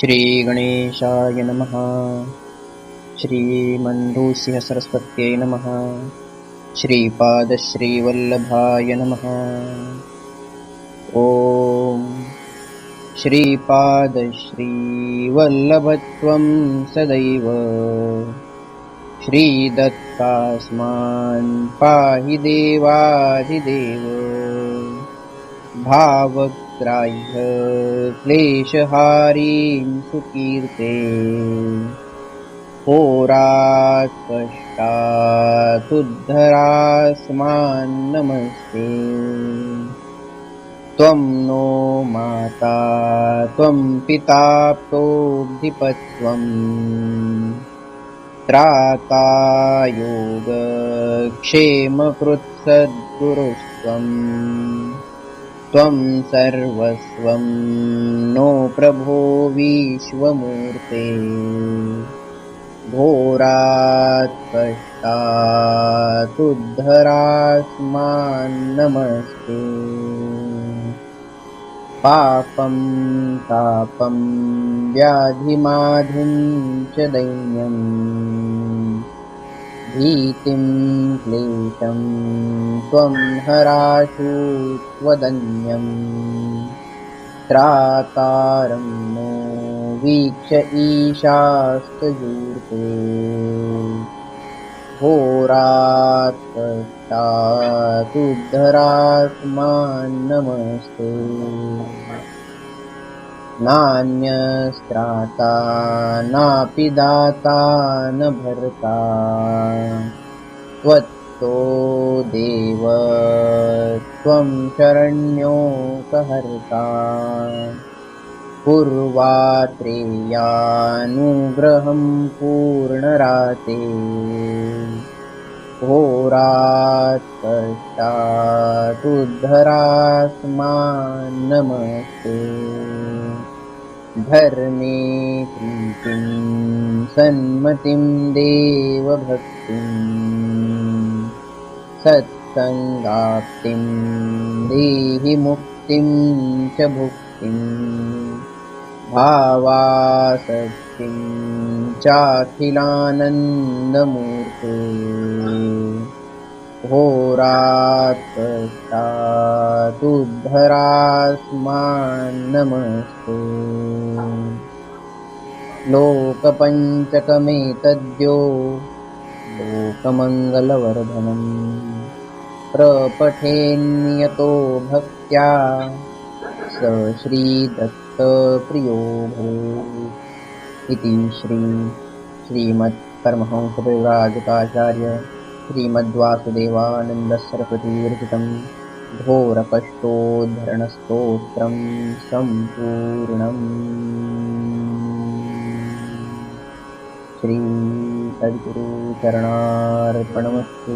श्रीगणेशाय नमः। श्रीमन्धुसिंहसरस्वत्यै नमः। श्रीपादश्रीवल्लभाय नमः। ॐ श्रीपादश्रीवल्लभत्वं सदैव। श्रीदत्तास्मान् पाहि देवाधिदेव भावग्राह्य क्लेशहारीं सुकीर्ते होराकष्टातुद्धरास्मान्नमस्ते त्वं नो माता त्वं पिता प्रोद्धिपत्वम्। त्राता योगक्षेमकृत्सद्गुरुस्त्वम् त्वं सर्वस्वं नो प्रभो विश्वमूर्ते। घोरात्कष्टातुद्धरास्मान्नमस्ते पापं तापं व्याधिमाधिं च दैन्यम् भीतिं क्लेशं त्वं हराशु त्वदन्यम्। त्रातारं नो वीक्ष्य ईशास्तजूर्ते। होरात्कष्टातुद्धरास्मान्नमस्ते नान्यस्त्राता नापि दाता न भर्ता। त्वत्तो देव त्वं शरण्योपहर्ता पूर्वात्रेयानुग्रहं पूर्णराते। होरात्कष्टातुद्धरास्मान्नमस्ते धर्मे प्रीतिं सन्मतिं देवभक्तिं सत्सङ्गाप्तिं देहि मुक्तिं च भुक्तिं भावासक्तिं चाखिलानन्दमूर्ते होरात्कष्टातुद्धरास्मान्नमस्ते लोकपञ्चकमेतद्यो लोकमङ्गलवर्धनम् प्रपठेन्यतो भक्त्या स श्रीदत्तप्रियो भवेत् इति श्री श्रीमत्परमहंसपरिव्राजकाचार्य श्रीमद्वासुदेवानन्दसरस्वतीविरचितं घोरकष्टोद्धरणस्तोत्रं सम्पूर्णम् श्रीसद्गुरुचरणार्पणमस्तु